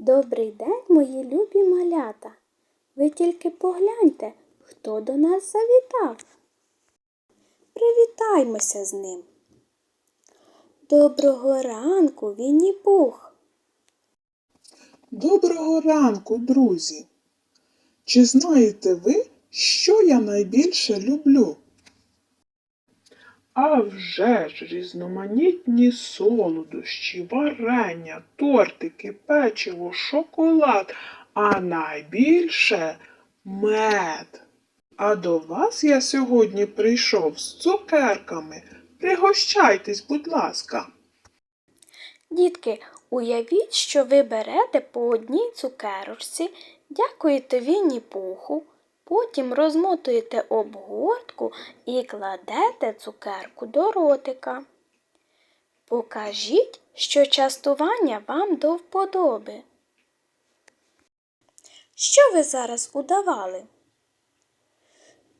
Добрий день, мої любі малята. Ви тільки погляньте, хто до нас завітав. Привітаймося з ним. Доброго ранку, Вінні Пух. Доброго ранку, друзі! Чи знаєте ви, що я найбільше люблю? А вже ж різноманітні солодощі, варення, тортики, печиво, шоколад, а найбільше мед. А до вас я сьогодні прийшов з цукерками. Пригощайтесь, будь ласка. Дітки, уявіть, що ви берете по одній цукерочці, дякуєте Вінні Пуху, потім розмотуєте обгортку і кладете цукерку до ротика. Покажіть, що частування вам до вподоби. Що ви зараз удавали?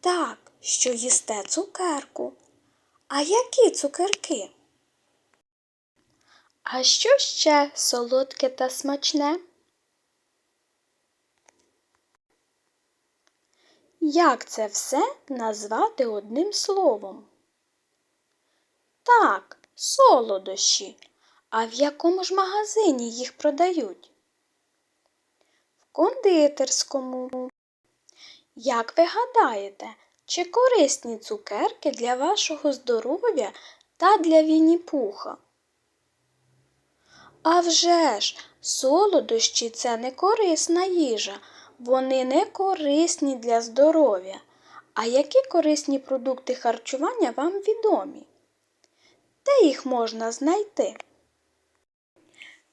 Так, що їсте цукерку. А які цукерки? А що ще солодке та смачне? Як це все назвати одним словом? Так, солодощі. А в якому ж магазині їх продають? В кондитерському. Як ви гадаєте, чи корисні цукерки для вашого здоров'я та для Вінні-Пуха? А вже ж, солодощі це не корисна їжа, вони не корисні для здоров'я. А які корисні продукти харчування вам відомі? Де їх можна знайти?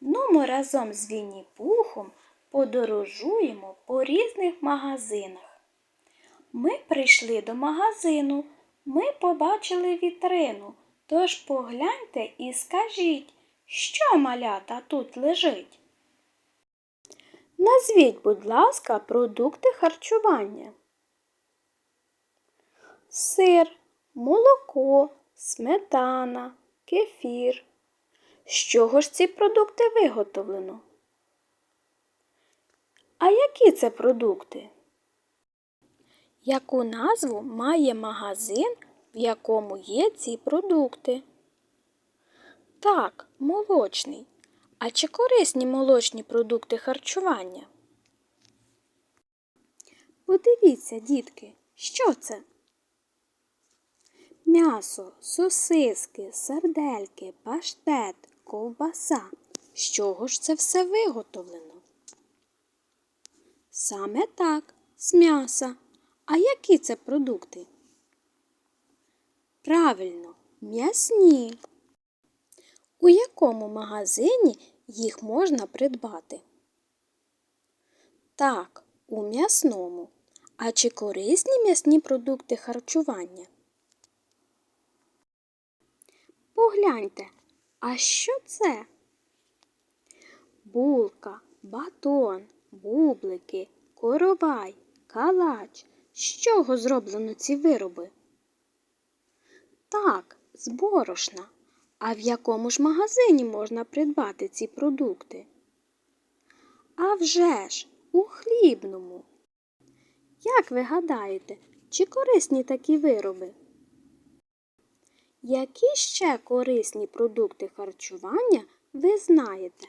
Ну, ми разом з Вінні-Пухом подорожуємо по різних магазинах. Ми прийшли до магазину, ми побачили вітрину. Тож погляньте і скажіть, що малята тут лежить? Назвіть, будь ласка, продукти харчування. Сир, молоко, сметана, кефір. З чого ж ці продукти виготовлено? А які це продукти? Яку назву має магазин, в якому є ці продукти? Так, молочний. А чи корисні молочні продукти харчування? Подивіться, дітки, що це? М'ясо, сосиски, сардельки, паштет, ковбаса. З чого ж це все виготовлено? Саме так, з м'яса. А які це продукти? Правильно, м'ясні. У якому магазині їх можна придбати? Так, у м'ясному. А чи корисні м'ясні продукти харчування? Погляньте, а що це? Булка, батон, бублики, коровай, калач. З чого зроблено ці вироби? Так, з борошна. А в якому ж магазині можна придбати ці продукти? А вже ж, у хлібному. Як ви гадаєте, чи корисні такі вироби? Які ще корисні продукти харчування ви знаєте?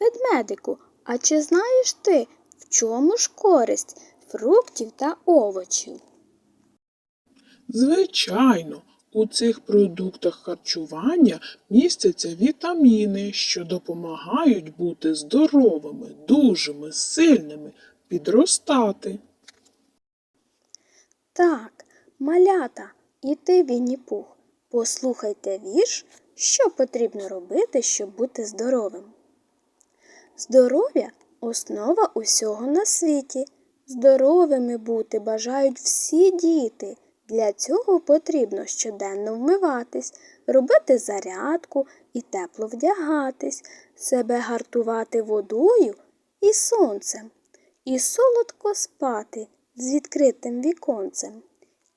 Ведмедику, а чи знаєш ти, в чому ж користь фруктів та овочів? Звичайно, у цих продуктах харчування містяться вітаміни, що допомагають бути здоровими, дужими, сильними, підростати. Так, малята, і ти, Вінні-Пух, послухайте вірш, що потрібно робити, щоб бути здоровим. Здоров'я основа усього на світі. Здоровими бути бажають всі діти. Для цього потрібно щоденно вмиватись, робити зарядку і тепло вдягатись, себе гартувати водою і сонцем, і солодко спати з відкритим віконцем,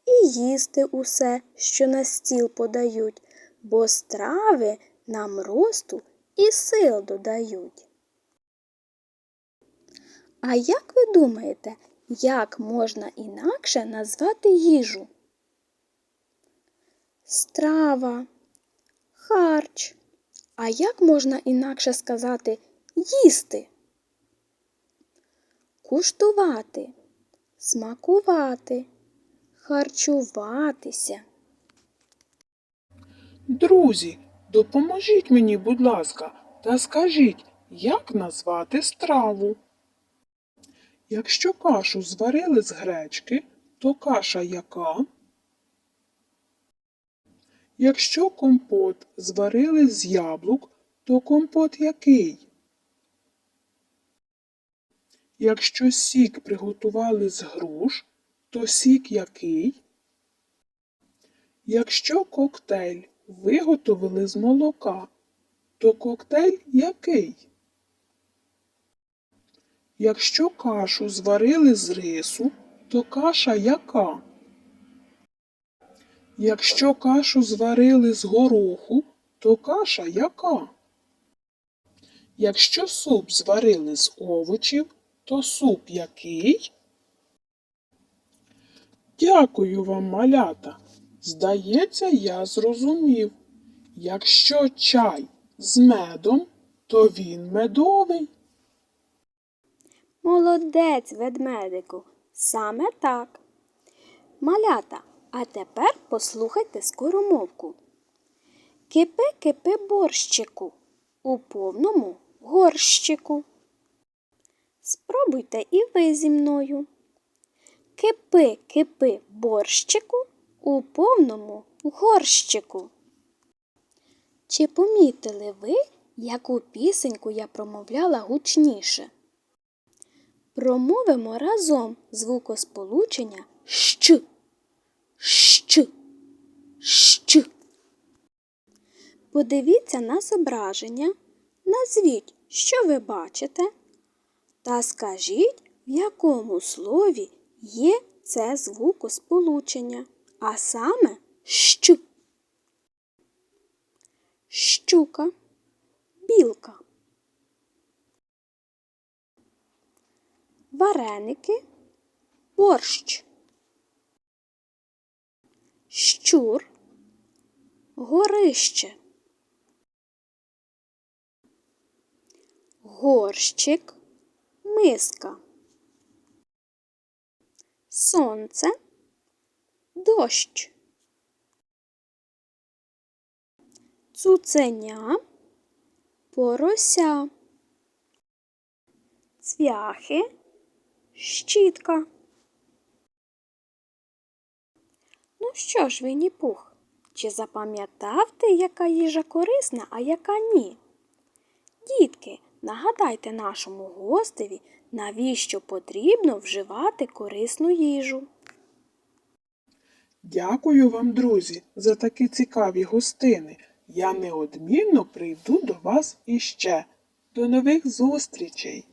і їсти усе, що на стіл подають, бо страви нам росту і сил додають. А як ви думаєте, як можна інакше назвати їжу? Страва, харч. А як можна інакше сказати їсти? Куштувати, смакувати, харчуватися. Друзі, допоможіть мені, будь ласка, та скажіть, як назвати страву? Якщо кашу зварили з гречки, то каша яка? Якщо компот зварили з яблук, то компот який? Якщо сік приготували з груш, то сік який? Якщо коктейль виготовили з молока, то коктейль який? Якщо кашу зварили з рису, то каша яка? Якщо кашу зварили з гороху, то каша яка? Якщо суп зварили з овочів, то суп який? Дякую вам, малята. Здається, я зрозумів. Якщо чай з медом, то він медовий. Молодець, ведмедику, саме так. Малята, а тепер послухайте скоромовку. Кипи, кипи борщику у повному горщику. Спробуйте і ви зі мною. Кипи, кипи борщику у повному горщику. Чи помітили ви, яку пісеньку я промовляла гучніше? Промовимо разом звукосполучення щ, щ. Подивіться на зображення, назвіть, що ви бачите, та скажіть, в якому слові є це звукосполучення, а саме щ. Щука, білка. вареники, борщ, щур, горище, горщик, миска, сонце, дощ, цуценя, порося, цвяхи, щітка. Ну що ж, Винні Пух, чи запам'ятав ти, яка їжа корисна, а яка ні? Дітки, нагадайте нашому гостеві, навіщо потрібно вживати корисну їжу. Дякую вам, друзі, за такі цікаві гостини. Я неодмінно прийду до вас іще. До нових зустрічей!